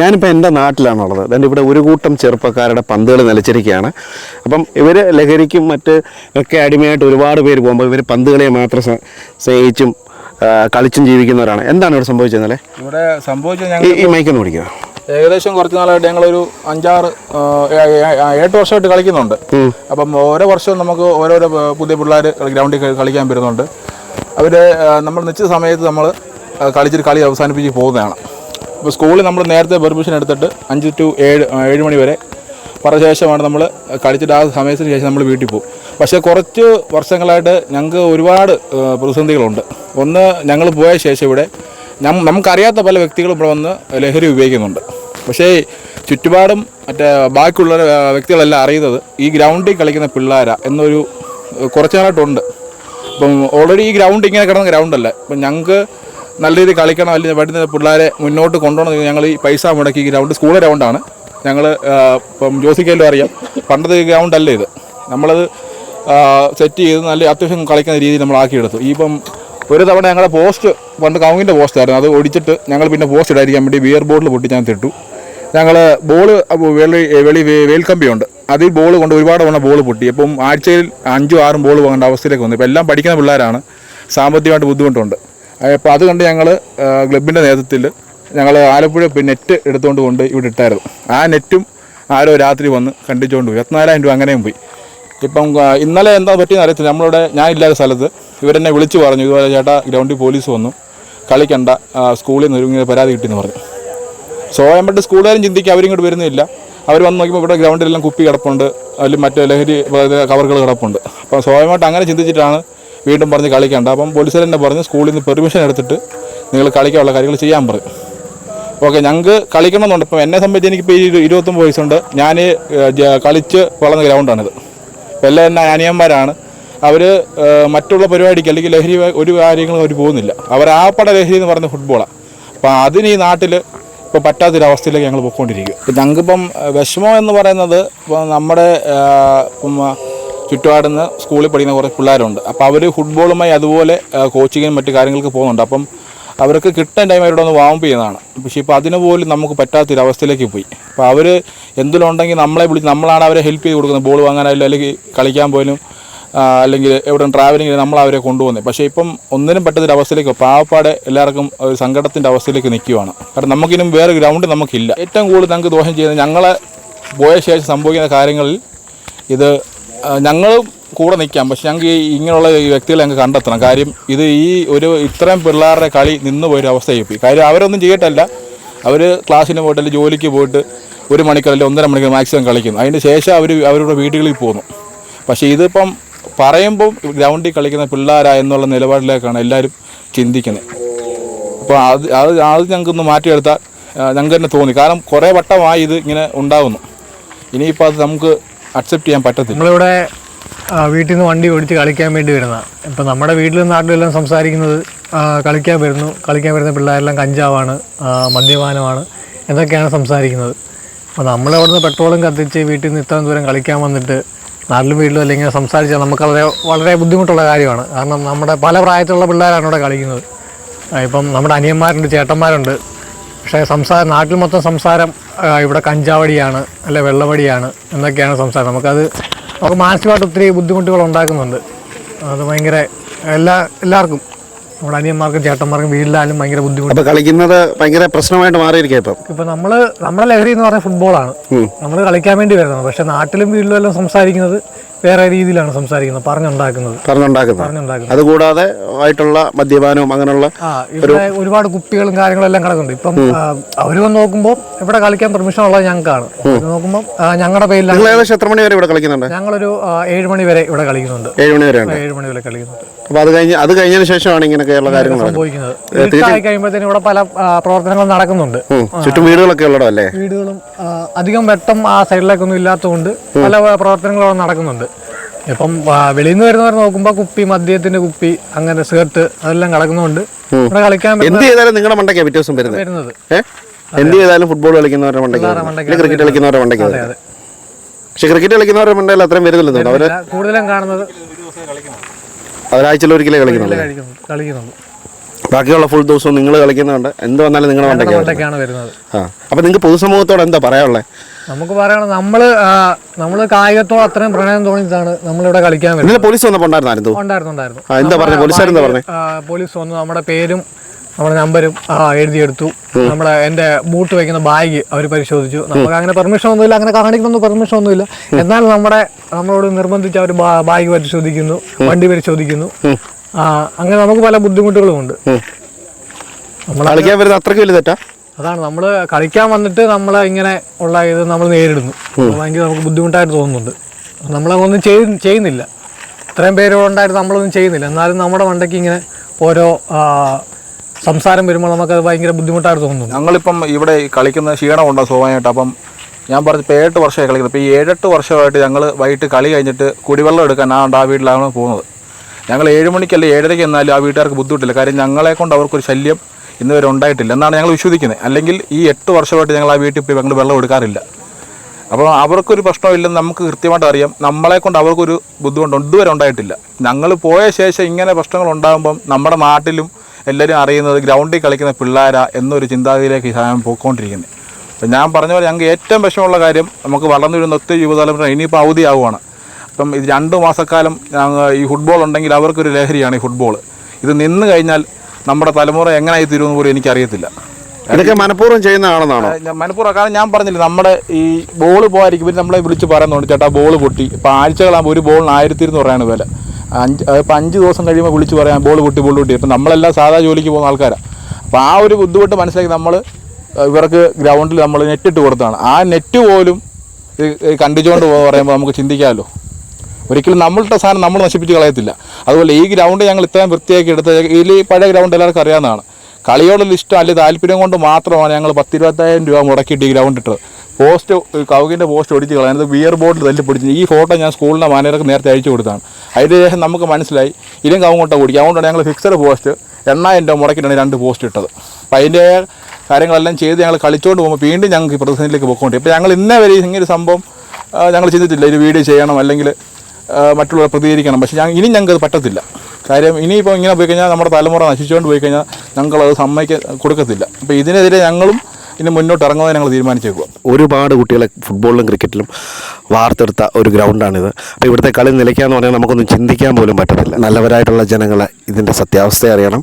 ഞാനിപ്പോൾ എന്റെ നാട്ടിലാണുള്ളത്. അതുകൊണ്ട് ഇവിടെ ഒരു കൂട്ടം ചെറുപ്പക്കാരുടെ പന്തുകൾ നിലച്ചിരിക്കുകയാണ്. അപ്പം ഇവർ ലഹരിക്കും മറ്റ് ഒക്കെ അടിമയായിട്ട് ഒരുപാട് പേര് പോകുമ്പോൾ ഇവർ പന്തുകളെ മാത്രം സ്നേഹിച്ചും കളിച്ചും ജീവിക്കുന്നവരാണ്. എന്താണ് ഇവിടെ സംഭവിച്ചത് ഇവിടെ സംഭവിച്ചത് ഈ മൈക്കൊന്ന് പിടിക്കുക ഏകദേശം കുറച്ച് നാളായിട്ട് ഞങ്ങളൊരു അഞ്ചാറ് എട്ട് വർഷമായിട്ട് കളിക്കുന്നുണ്ട്. അപ്പം ഓരോ വർഷവും നമുക്ക് ഓരോരോ പുതിയ പിള്ളേർ ഗ്രൗണ്ടിൽ കളിക്കാൻ വരുന്നുണ്ട്. അവർ നമ്മൾ നിശ്ചിത സമയത്ത് നമ്മൾ കളിച്ചിട്ട് കളി അവസാനിപ്പിച്ച് പോകുന്നതാണ്. അപ്പോൾ സ്കൂളിൽ നമ്മൾ നേരത്തെ പെർമിഷൻ എടുത്തിട്ട് അഞ്ച് ടു ഏഴ് ഏഴ് മണി വരെ പറഞ്ഞ ശേഷമാണ് നമ്മൾ കളിച്ചിട്ട് ആ സമയത്തിന് ശേഷം നമ്മൾ വീട്ടിൽ പോകും. പക്ഷേ കുറച്ച് വർഷങ്ങളായിട്ട് ഞങ്ങൾക്ക് ഒരുപാട് പ്രതിസന്ധികളുണ്ട്. ഒന്ന് ഞങ്ങൾ പോയ ശേഷം ഇവിടെ നമുക്കറിയാത്ത പല വ്യക്തികളും ഇവിടെ വന്ന് ലഹരി ഉപയോഗിക്കുന്നുണ്ട്. പക്ഷേ ചുറ്റുപാടും മറ്റേ ബാക്കിയുള്ള വ്യക്തികളെല്ലാം അറിയുന്നത് ഈ ഗ്രൗണ്ടിൽ കളിക്കുന്ന പിള്ളേരാ എന്നൊരു കുറച്ച് നാളായിട്ടുണ്ട്. അപ്പം ഓൾറെഡി ഈ ഗ്രൗണ്ട് ഇങ്ങനെ കിടന്ന ഗ്രൗണ്ടല്ല. ഇപ്പം ഞങ്ങൾക്ക് നല്ല രീതിയിൽ കളിക്കണം അല്ലെങ്കിൽ വരുന്ന പിള്ളേരെ മുന്നോട്ട് കൊണ്ടുപോകണം ഞങ്ങൾ ഈ പൈസ മുടക്കി ഗ്രൗണ്ട് സ്കൂൾ ഗ്രൗണ്ടാണ് ഞങ്ങൾ ഇപ്പം ജോസിക്കല്ലോ അറിയാം പണ്ടത്തെ ഗ്രൗണ്ട് അല്ല ഇത്? നമ്മളത് സെറ്റ് ചെയ്ത് നല്ല അത്യാവശ്യം കളിക്കുന്ന രീതിയിൽ നമ്മൾ ആക്കിയെടുത്തു. ഈ ഇപ്പം ഒരു തവണ ഞങ്ങളുടെ പോസ്റ്റ് പണ്ട് കൗങ്ങിന്റെ പോസ്റ്റ് ആയിരുന്നു. അത് ഒടിച്ചിട്ട് ഞങ്ങൾ പിന്നെ പോസ്റ്റ് ഇടാതിരിക്കാൻ വേണ്ടി ബിയർ ബോർഡിൽ പൊട്ടി ഞാൻ തിട്ടു. ഞങ്ങൾ ബോൾ വെളി വെളി വേൽക്കമ്പിയുണ്ട്. അതിൽ ബോൾ കൊണ്ട് ഒരുപാട് തവണ ബോൾ പൊട്ടി. അപ്പം ആഴ്ചയിൽ അഞ്ചും ആറും ബോൾ പോകേണ്ട അവസ്ഥയിലേക്ക് വന്നു. ഇപ്പം എല്ലാം പഠിക്കുന്ന പിള്ളേരാണ്. സാമ്പത്തികമായിട്ട് ബുദ്ധിമുട്ടുണ്ട്. അപ്പോൾ അത് കണ്ട് ഞങ്ങൾ ക്ലബിന്റെ നേതൃത്വത്തിൽ ഞങ്ങൾ ആലപ്പുഴ പിന്നെ നെറ്റ് എടുത്തുകൊണ്ട് കൊണ്ട് ഇവിടെ ഇട്ടായിരുന്നു. ആ നെറ്റും ആരോ രാത്രി വന്ന് കണ്ടിച്ചുകൊണ്ട് പോയി. ഇരുപത്തിനാലായിരം രൂപ അങ്ങനെയും പോയി. ഇപ്പം ഇന്നലെ എന്താ പറ്റിയെന്ന് അറിയത്തില്ല. നമ്മളിവിടെ ഞാൻ ഇല്ലാത്ത സ്ഥലത്ത് ഇവരെന്നെ വിളിച്ചു പറഞ്ഞു. ഇതുപോലെ ചേട്ടാ ഗ്രൗണ്ടിൽ പോലീസ് വന്നു. കളിക്കണ്ട സ്കൂളിൽ നിന്ന് ഇങ്ങനെ പരാതി കിട്ടിയെന്ന് പറഞ്ഞു. സ്വയംപെട്ട് സ്കൂളുകാരും ചിന്തിക്കുക അവരും ഇങ്ങോട്ട് വരുന്നില്ല. അവർ വന്ന് നോക്കുമ്പോൾ ഇവിടെ ഗ്രൗണ്ടിലെല്ലാം കുപ്പി കിടപ്പുണ്ട്. അതിൽ മറ്റേ ലഹരി കവറുകൾ കിടപ്പുണ്ട്. അപ്പോൾ സ്വയമായിട്ട് അങ്ങനെ ചിന്തിച്ചിട്ടാണ് വീണ്ടും പറഞ്ഞ് കളിക്കണ്ട. അപ്പം പോലീസുകാർ തന്നെ പറഞ്ഞ് സ്കൂളിൽ നിന്ന് പെർമിഷൻ എടുത്തിട്ട് നിങ്ങൾ കളിക്കാനുള്ള കാര്യങ്ങൾ ചെയ്യാൻ പറയും. ഓക്കെ ഞങ്ങൾക്ക് കളിക്കണമെന്നുണ്ട്. ഇപ്പം എന്നെ സംബന്ധിച്ച് എനിക്കിപ്പോൾ ഈ ഇരുപത്തൊമ്പത് വയസ്സുണ്ട്. ഞാൻ കളിച്ച് വളർന്ന ഗ്രൗണ്ടാണിത്. ഇപ്പം എല്ലാം എന്റെ അനിയന്മാരാണ്. അവർ മറ്റുള്ള പരിപാടിക്ക് അല്ലെങ്കിൽ ലഹരി ഒരു കാര്യങ്ങളും അവർ പോകുന്നില്ല. അവർ ആ പട ലഹരി എന്ന് പറയുന്ന ഫുട്ബോളാണ് അപ്പം അതിന് ഈ നാട്ടിൽ ഇപ്പോൾ പറ്റാത്തൊരവസ്ഥയിലേക്ക് ഞങ്ങൾ പോയിക്കൊണ്ടിരിക്കും ഞങ്ങൾക്കിപ്പം വിഷമം എന്ന് പറയുന്നത് ഇപ്പം നമ്മുടെ ചുറ്റുപാടുന്ന് സ്കൂളിൽ പഠിക്കുന്ന കുറേ പിള്ളേരുണ്ട്. അപ്പോൾ അവർ ഫുട്ബോളുമായി അതുപോലെ കോച്ചിങ്ങിനും മറ്റു കാര്യങ്ങൾക്ക് പോകുന്നുണ്ട്. അപ്പം അവർക്ക് കിട്ടാൻ ടൈം അവരോട് ഒന്ന് വാമ്പ് ചെയ്യുന്നതാണ്. പക്ഷേ ഇപ്പോൾ അതിന് പോലും നമുക്ക് പറ്റാത്തൊരവസ്ഥയിലേക്ക് പോയി. അപ്പോൾ അവർ എന്തിലുണ്ടെങ്കിൽ നമ്മളെ വിളിച്ച് നമ്മളാണ് അവരെ ഹെൽപ്പ് ചെയ്ത് കൊടുക്കുന്നത്. ബോൾ വാങ്ങാനായാലും അല്ലെങ്കിൽ കളിക്കാൻ പോലും അല്ലെങ്കിൽ എവിടെ ട്രാവലിംഗ് നമ്മൾ അവരെ കൊണ്ടുപോകുന്നത്. പക്ഷേ ഇപ്പം ഒന്നിനും പറ്റാത്തൊരു അവസ്ഥയിലേക്ക് പാവപ്പാടെ എല്ലാവർക്കും ഒരു സങ്കടത്തിന്റെ അവസ്ഥയിലേക്ക് നിൽക്കുവാണ്. കാരണം നമുക്കിനും വേറെ ഗ്രൗണ്ട് നമുക്കില്ല. ഏറ്റവും കൂടുതൽ ഞങ്ങൾക്ക് ദോഷം ചെയ്യുന്നത് ഞങ്ങളെ പോയ ശേഷം സംഭവിക്കുന്ന കാര്യങ്ങളിൽ ഇത് ഞങ്ങളും കൂടെ നിൽക്കാം. പക്ഷെ ഞങ്ങൾക്ക് ഇങ്ങനെയുള്ള വ്യക്തികളെ ഞങ്ങൾക്ക് കണ്ടെത്തണം. കാര്യം ഇത് ഈ ഒരു ഇത്രയും പിള്ളേരുടെ കളി നിന്ന് പോയൊരു അവസ്ഥയായി കാര്യം അവരൊന്നും ചെയ്യട്ടല്ല അവർ ക്ലാസ്സിന് പോയിട്ട് അല്ലെങ്കിൽ ജോലിക്ക് പോയിട്ട് ഒരു മണിക്കൂർ അല്ലെങ്കിൽ ഒന്നര മണിക്കൂർ മാക്സിമം കളിക്കുന്നു. അതിന് ശേഷം അവർ അവരുടെ വീടുകളിൽ പോകുന്നു. പക്ഷേ ഇതിപ്പം പറയുമ്പം ഗ്രൗണ്ടിൽ കളിക്കുന്ന പിള്ളേരാ എന്നുള്ള നിലപാടിലേക്കാണ് എല്ലാവരും ചിന്തിക്കുന്നത്. അപ്പോൾ അത് അത് അത് ഞങ്ങൾക്കൊന്ന് മാറ്റിയെടുത്താൽ ഞങ്ങൾക്ക് തന്നെ തോന്നി. കാരണം കുറേ വട്ടമായി ഇത് ഇങ്ങനെ ഉണ്ടാകുന്നു ഇനിയിപ്പോൾ അത് നമുക്ക് അക്സെപ്റ്റ് ചെയ്യാൻ പറ്റത്തില്ല. നമ്മളിവിടെ വീട്ടിൽ നിന്ന് വണ്ടി ഓടിച്ച് കളിക്കാൻ വേണ്ടി വരുന്ന ഇപ്പം നമ്മുടെ വീട്ടിലും നാട്ടിലെല്ലാം സംസാരിക്കുന്നത് കളിക്കാൻ വരുന്നു കളിക്കാൻ വരുന്ന പിള്ളേരെല്ലാം കഞ്ചാവാണ് മദ്യപാനമാണ് എന്നൊക്കെയാണ് സംസാരിക്കുന്നത്. അപ്പോൾ നമ്മളവിടുന്ന് പെട്രോളും കത്തിച്ച് വീട്ടിൽ നിന്ന് ഇത്രയും ദൂരം കളിക്കാൻ വന്നിട്ട് നാട്ടിലും വീട്ടിലും അല്ലെങ്കിൽ സംസാരിച്ചാൽ നമുക്ക് വളരെ വളരെ ബുദ്ധിമുട്ടുള്ള കാര്യമാണ്. കാരണം നമ്മുടെ പല പ്രായത്തിലുള്ള പിള്ളേരാണ് ഇവിടെ കളിക്കുന്നത്. ഇപ്പം നമ്മുടെ അനിയന്മാരുണ്ട് ചേട്ടന്മാരുണ്ട്. പക്ഷേ സംസാരം നാട്ടിൽ മൊത്തം സംസാരം ഇവിടെ കഞ്ചാവടിയാണ് അല്ലെ വെള്ളവടിയാണ് എന്നൊക്കെയാണ് സംസാരം. നമുക്കത് നമുക്ക് മാനസികമായിട്ട് ഒത്തിരി ബുദ്ധിമുട്ടുകൾ ഉണ്ടാക്കുന്നുണ്ട്. അത് ഭയങ്കര എല്ലാ എല്ലാവർക്കും നമ്മുടെ അനിയന്മാർക്കും ചേട്ടന്മാർക്കും വീട്ടിലായാലും ഭയങ്കര ബുദ്ധിമുട്ട്. കളിക്കുന്നത് ഭയങ്കര പ്രശ്നമായിട്ട് മാറിയിരിക്കുക ഇപ്പം? ഇപ്പം നമ്മൾ നമ്മുടെ ലഹരി എന്ന് പറഞ്ഞാൽ ഫുട്ബോളാണ് നമ്മൾ കളിക്കാൻ വേണ്ടി വരുന്നത് പക്ഷേ നാട്ടിലും വീട്ടിലും എല്ലാം സംസാരിക്കുന്നത് വേറെ രീതിയിലാണ് സംസാരിക്കുന്നത് പറഞ്ഞുണ്ടാക്കുന്നത്. പറഞ്ഞുണ്ടാക്കുന്നത്. പറഞ്ഞുണ്ടാക്കുന്നത്. അതുകൂടാതെ ആയിട്ടുള്ള മദ്യപാനവും അങ്ങനെയുള്ള ഇവിടെ ഒരുപാട് കുപ്പികളും കാര്യങ്ങളും എല്ലാം കിടക്കുന്നുണ്ട്. ഇപ്പം അവർ വന്ന് നോക്കുമ്പോൾ ഇവിടെ കളിക്കാൻ പെർമിഷൻ ഉള്ളത് ഞങ്ങൾക്കാണ്. നോക്കുമ്പോൾ ഞങ്ങളുടെ പേരിലാണ് ഏകദേശം എത്ര മണി വരെ ഇവിടെ കളിക്കുന്നുണ്ട്? ഞങ്ങളൊരു ഏഴ് മണി വരെ ഇവിടെ കളിക്കുന്നുണ്ട്. ഏഴ് മണി വരെ ഏഴ് മണി വരെ കളിക്കുന്നുണ്ട്. അപ്പൊ അത് കഴിഞ്ഞ് അത് കഴിഞ്ഞതിന് ശേഷമാണ് ഇങ്ങനെയൊക്കെയുള്ള കാര്യങ്ങൾ സംഭവിക്കുന്നത്. കഴിയുമ്പോഴത്തേനും ഇവിടെ പല പ്രവർത്തനങ്ങളും നടക്കുന്നുണ്ട്. ചുറ്റും വീടുകളൊക്കെ ഉള്ളതല്ലേ വീടുകളും അധികം വെട്ടം ആ സൈഡിലേക്കൊന്നും ഇല്ലാത്തതുകൊണ്ട് പല പ്രവർത്തനങ്ങളും നടക്കുന്നുണ്ട്. ഇപ്പം വെളിയിൽ നിന്ന് വരുന്നവർ നോക്കുമ്പോ കുപ്പി മദ്യത്തിന്റെ കുപ്പി അങ്ങനെ സ്കേർട്ട് അതെല്ലാം കിടക്കുന്നുണ്ട് ഇവിടെ കളിക്കാൻ എന്ത് ചെയ്താലും നിങ്ങളുടെ മണ്ടയ്ക്കാണ് പിറ്റേ ദിവസം വരുന്നത്. വരുന്നത് എന്ത് ചെയ്താലും ഫുട്ബോൾ കളിക്കുന്നവരുടെ മണ്ടയ്ക്ക് ക്രിക്കറ്റ് കളിക്കുന്നവരുടെ മണ്ടയ്ക്ക് പക്ഷെ ക്രിക്കറ്റ് കളിക്കുന്നവരുടെ മണ്ടയിൽ അത്രയും വരുന്നില്ല. അവർ? കൂടുതലും കാണുന്നത് ഒരാഴ്ചയിൽ ഒരിക്കലേ കളിക്കുന്നുള്ളൂ. കളിക്കുന്നുണ്ട് ബാക്കിയുള്ള ഫുൾ ദിവസവും നിങ്ങൾ കളിക്കുന്നുണ്ട്. എന്ത് വന്നാലും നിങ്ങളുടെ മണ്ടയ്ക്കാണ് വരുന്നത്. ആ. അപ്പം നിങ്ങൾക്ക് പൊതുസമൂഹത്തോട് എന്താ പറയാനുള്ളത് നമുക്ക് പറയണം നമ്മൾ നമ്മൾ കായികത്തോട് അത്രയും പ്രണയം തോന്നിയിട്ടാണ് നമ്മളിവിടെ കളിക്കാൻ വരുന്നത്. ഇന്നലെ പോലീസ് വന്നപ്പോൾ ഉണ്ടായിരുന്നു ഉണ്ടായിരുന്നു ഉണ്ടായിരുന്നു. ആ, എന്താ? പോലീസുകാരെന്താ? ആ, പോലീസ് വന്നു നമ്മുടെ പേരും നമ്മുടെ നമ്പരും ആ, എഴുതിയെടുത്തു. നമ്മുടെ എന്റെ ബൂട്ട് വെക്കുന്ന ബാഗ് അവർ പരിശോധിച്ചു. നമുക്ക് അങ്ങനെ പെർമിഷൻ ഒന്നുമില്ല അങ്ങനെ കാണിക്കുന്നൊന്നും പെർമിഷൻ ഒന്നുമില്ല. എന്നാൽ നമ്മുടെ നമ്മളോട് നിർബന്ധിച്ച് അവർ ബാഗ് പരിശോധിക്കുന്നു വണ്ടി പരിശോധിക്കുന്നു. ആ, അങ്ങനെ നമുക്ക് പല ബുദ്ധിമുട്ടുകളും ഉണ്ട്. നമ്മൾ കളിക്കാൻ വരുന്നത് അത്രയ്ക്ക് വലിയ തെറ്റാ? അതാണ് നമ്മൾ കളിക്കാൻ വന്നിട്ട് നമ്മളെ ഇങ്ങനെ ഉള്ള ഇത് നമ്മൾ നേരിടുന്നു. ഭയങ്കര നമുക്ക് ബുദ്ധിമുട്ടായിട്ട് തോന്നുന്നുണ്ട്. നമ്മളൊന്നും ചെയ് ചെയ്യുന്നില്ല. ഇത്രയും പേരുണ്ടായിട്ട് നമ്മളൊന്നും ചെയ്യുന്നില്ല. എന്നാലും നമ്മുടെ മണ്ടയ്ക്ക് ഇങ്ങനെ ഓരോ സംസാരം വരുമ്പോൾ നമുക്ക് അത് ഭയങ്കര ബുദ്ധിമുട്ടായിട്ട് തോന്നുന്നു ഞങ്ങളിപ്പം ഇവിടെ കളിക്കുന്ന കളിക്കുന്ന ക്ഷീണമുണ്ടോ സ്വാഭാവികമായിട്ട്? അപ്പം ഞാൻ പറഞ്ഞു ഇപ്പോൾ ഏഴെട്ട് വർഷമായി കളിക്കുന്നത്. ഇപ്പോൾ ഈ ഏഴെട്ട് വർഷമായിട്ട് ഞങ്ങൾ വൈകിട്ട് കളി കഴിഞ്ഞിട്ട് കുടിവെള്ളം എടുക്കാൻ ആ ആ വീട്ടിലാണ് പോകുന്നത്. ഞങ്ങൾ ഏഴ് മണിക്കല്ല ഏഴരയ്ക്ക് എന്നാലും ആ വീട്ടുകാർക്ക് ബുദ്ധിമുട്ടില്ല. കാര്യം ഞങ്ങളെ കൊണ്ട് അവർക്കൊരു ശല്യം ഇന്ന് വരെ ഉണ്ടായിട്ടില്ല എന്നാണ് ഞങ്ങൾ വിശ്വസിക്കുന്നത്. അല്ലെങ്കിൽ ഈ എട്ട് വർഷമായിട്ട് ഞങ്ങൾ ആ വീട്ടിൽ പോയി ഞങ്ങൾ വെള്ളം എടുക്കാറില്ല. അപ്പോൾ അവർക്കൊരു പ്രശ്നമില്ലെന്ന് നമുക്ക് കൃത്യമായിട്ട് അറിയാം. നമ്മളെ കൊണ്ട് അവർക്കൊരു ബുദ്ധിമുട്ട് ഇതുവരെ ഉണ്ടായിട്ടില്ല. ഞങ്ങൾ പോയ ശേഷം ഇങ്ങനെ പ്രശ്നങ്ങൾ ഉണ്ടാകുമ്പം നമ്മുടെ നാട്ടിലും എല്ലാവരും അറിയുന്നത് ഗ്രൗണ്ടിൽ കളിക്കുന്ന പിള്ളേരാ എന്നൊരു ചിന്താഗതിയിലേക്ക് ഈ സാധനം പോയിക്കൊണ്ടിരിക്കുന്നത്. അപ്പം ഞാൻ പറഞ്ഞ പോലെ ഞങ്ങൾക്ക് ഏറ്റവും വിഷമമുള്ള കാര്യം നമുക്ക് വളർന്നു വരുന്ന ഒത്തിരി യുവതലമുറ ഇനിയിപ്പോൾ അവധിയാവുകയാണ്. അപ്പം ഇത് രണ്ട് മാസക്കാലം ഈ ഫുട്ബോൾ ഉണ്ടെങ്കിൽ അവർക്കൊരു ലഹരിയാണ് ഈ ഫുട്ബോൾ. ഇത് നിന്ന് കഴിഞ്ഞാൽ നമ്മുടെ തലമുറ എങ്ങനെയായി തീരുമെന്ന് പോലും എനിക്കറിയത്തില്ല. ഇതൊക്കെ മനഃപൂർവം ചെയ്യുന്നതാണെന്നാണോ മനഃപൂർവം കാരണം ഞാൻ പറഞ്ഞില്ല നമ്മുടെ ഈ ബോൾ പോകാതിരിക്കും ഇവർ നമ്മളെ വിളിച്ച് പറയുന്നുണ്ട് ചേട്ടാ ബോൾ പൊട്ടി. ഇപ്പം ആഴ്ചകളാകുമ്പോൾ ഒരു ബോളിന് ആയിരത്തി ഇരുന്നൂറ് രൂപയാണ് വില. അഞ്ച് ഇപ്പം അഞ്ച് ദിവസം കഴിയുമ്പോൾ വിളിച്ച് പറയാം ബോൾ പൊട്ടി ബോൾ പൊട്ടി. ഇപ്പം നമ്മളെല്ലാം സാധാ ജോലിക്ക് പോകുന്ന ആൾക്കാരാണ് അപ്പോൾ ആ ഒരു ബുദ്ധിമുട്ട് മനസ്സിലാക്കി നമ്മൾ ഇവർക്ക് ഗ്രൗണ്ടിൽ നമ്മൾ നെറ്റ് ഇട്ട് കൊടുത്താണ് ആ നെറ്റ് പോലും കണ്ടിച്ചുകൊണ്ട് പോകുക പറയുമ്പോൾ നമുക്ക് ചിന്തിക്കാമല്ലോ ഒരിക്കലും നമ്മളുടെ സാധനം നമ്മൾ നശിപ്പിച്ച് കളയത്തില്ല. അതുപോലെ ഈ ഗ്രൗണ്ട് ഞങ്ങൾ ഇത്രയും വൃത്തിയാക്കി എടുത്ത ഇതിൽ പഴയ ഗ്രൗണ്ട് എല്ലാവർക്കും അറിയാവുന്നതാണ്. കളിയോടുള്ള ഇഷ്ടം അല്ലെങ്കിൽ താല്പര്യം കൊണ്ട് മാത്രമാണ് ഞങ്ങൾ പത്തിരുപത്തായിരം രൂപ മുടക്കിയിട്ട് ഈ ഗ്രൗണ്ട് ഇട്ടത്. പോസ്റ്റ് കൗകിന്റെ പോസ്റ്റ് ഒടിച്ച് കളയാൻ. അത് ബിയർ ബോട്ടിൽ തല്ലി പിടിച്ച്. ഈ ഫോട്ടോ ഞാൻ സ്കൂളിന്റെ മാനേജർക്ക് നേരത്തെ അയച്ചു കൊടുത്താണ്. അതിന് ശേഷം നമുക്ക് മനസ്സിലായി ഇതും കവുങ്ങോട്ട കുടിക്കും അതുകൊണ്ടാണ് ഞങ്ങൾ ഫിക്സഡ് പോസ്റ്റ് എണ്ണായിരം രൂപ മുടക്കിയിട്ടാണ് രണ്ട് പോസ്റ്റ് ഇട്ടത്. അപ്പം അതിന്റെ കാര്യങ്ങളെല്ലാം ചെയ്ത് ഞങ്ങൾ കളിച്ചുകൊണ്ട് പോകുമ്പോൾ വീണ്ടും ഞങ്ങൾക്ക് പ്രതിസന്ധിയിലേക്ക് പോയിക്കൊണ്ട് ഇപ്പോൾ ഞങ്ങൾ ഇന്നേ വരെ ഇങ്ങനെ സംഭവം ഞങ്ങൾ ചിന്തിച്ചില്ല ഒരു വീഡിയോ ചെയ്യണം അല്ലെങ്കിൽ മറ്റുള്ളവർ പ്രതികരിക്കണം. പക്ഷേ ഞാൻ ഇനി ഞങ്ങൾക്ക് അത് പറ്റത്തില്ല. കാര്യം ഇനിയിപ്പോൾ ഇങ്ങനെ പോയി കഴിഞ്ഞാൽ നമ്മുടെ തലമുറ നശിച്ചുകൊണ്ട് പോയി കഴിഞ്ഞാൽ ഞങ്ങളത് സമ്മതിക്ക കൊടുക്കത്തില്ല. അപ്പോൾ ഇതിനെതിരെ ഞങ്ങളും ഇനി മുന്നോട്ട് ഇറങ്ങുന്നത് ഞങ്ങൾ തീരുമാനിച്ചേക്കുക ഒരുപാട് കുട്ടികളെ ഫുട്ബോളിലും ക്രിക്കറ്റിലും വാർത്തെടുത്ത ഒരു ഗ്രൗണ്ടാണിത്. അപ്പോൾ ഇവിടുത്തെ കളി നിലയ്ക്കാന്ന് പറഞ്ഞാൽ നമുക്കൊന്നും ചിന്തിക്കാൻ പോലും പറ്റത്തില്ല. നല്ലവരായിട്ടുള്ള ജനങ്ങളെ ഇതിന്റെ സത്യാവസ്ഥ അറിയണം.